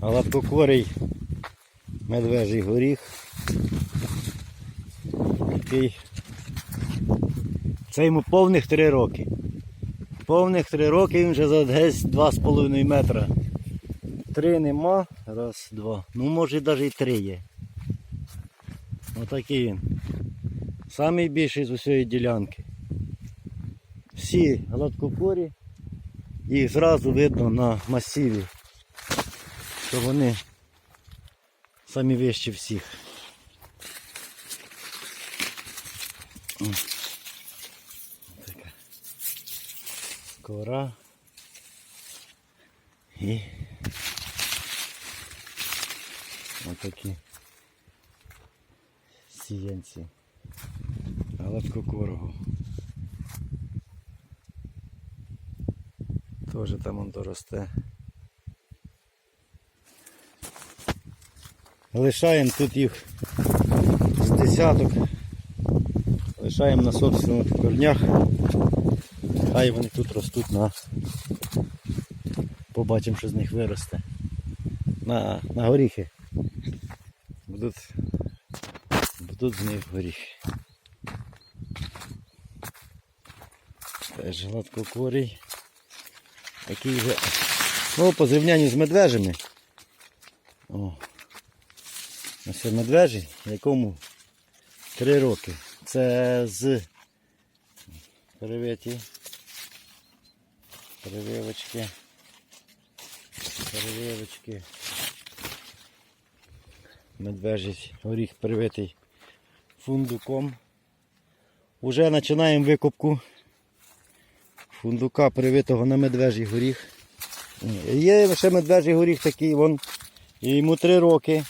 Гладкокорий медвежий горіх. Який це йому повних 3 роки. Повних 3 роки він вже за десь 2,5 метра. Три нема. Раз, два. Ну може навіть і три є. Отакий він. Самий більший з усієї ділянки. Всі гладкокорі. Їх зразу видно на масиві, що вони самі вищі всіх. Така кора. І отакі сіянці гладкокорого. Тоже там он доросте. Лишаємо тут їх з десяток. Лишаємо на собственних корнях. Хай вони тут ростуть на. Побачимо, що з них виросте. На, на горіхи. Будуть, будуть з них горіхи. Теж гладкокорій. Такий вже. Ну, по зрівнянню з медвежими. О. Ось медвежий, якому 3 роки. Це з перевиті. Перевивочки. Перевивочки. Медвежий горіх привитий фундуком. Уже починаємо викупку фундука привитого на медвежий горіх. Є ще медвежий горіх такий, вон, йому 3 роки.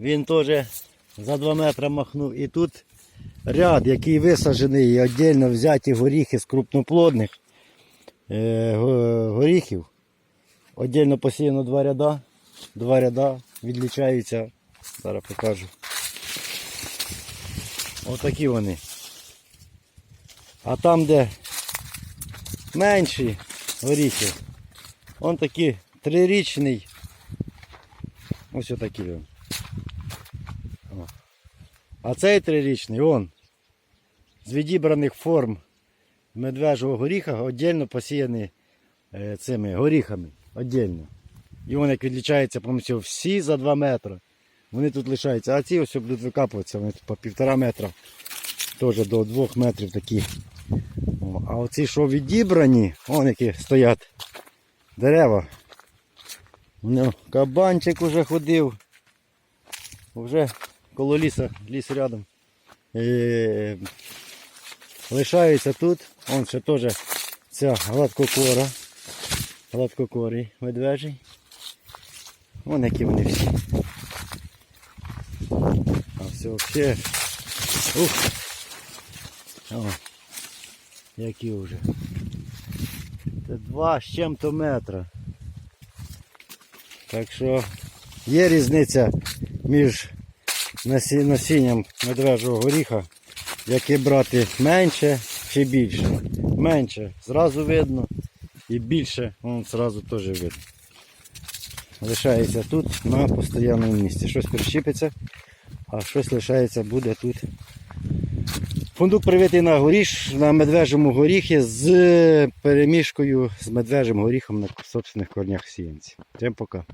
Він теж за 2 метри махнув. І тут ряд, який висаджений, і віддільно взяті горіхи з крупноплодних е, горіхів. Віддільно посіяно два ряда. Два ряда відлічаються. Зараз покажу. Отакі вони. А там, де менші горіхи, он такий трирічний. Ось отакий він. А цей трирічний, он, з відібраних форм медвежого горіха віддільно посіяний е, цими горіхами. Віддільно. І він як відлічається повністю всі за 2 метри. Вони тут лишаються. А ці ось будуть викапуватися, вони по півтора метра. Теж до 2 метрів такі. О, а оці, що відібрані, вон які стоять дерева. Ну, кабанчик уже ходив. Вже коло ліса, ліс рядом. Е, лишаються тут. Вон ще теж ця гладкокора. Гладкокорий медвежий. Вон які вони всі. А все взагалі. Ух. О, які вже. Це два з чим-то метра. Так що є різниця між насінням медвежого горіха, яке брати менше чи більше. Менше зразу видно і більше вон зразу теж видно. Лишається тут на постійному місці. Щось прищіпиться, а щось лишається буде тут. Фундук привитий на горіш, на медвежому горіхі з перемішкою з медвежим горіхом на собственних корнях сіянці. Всім пока.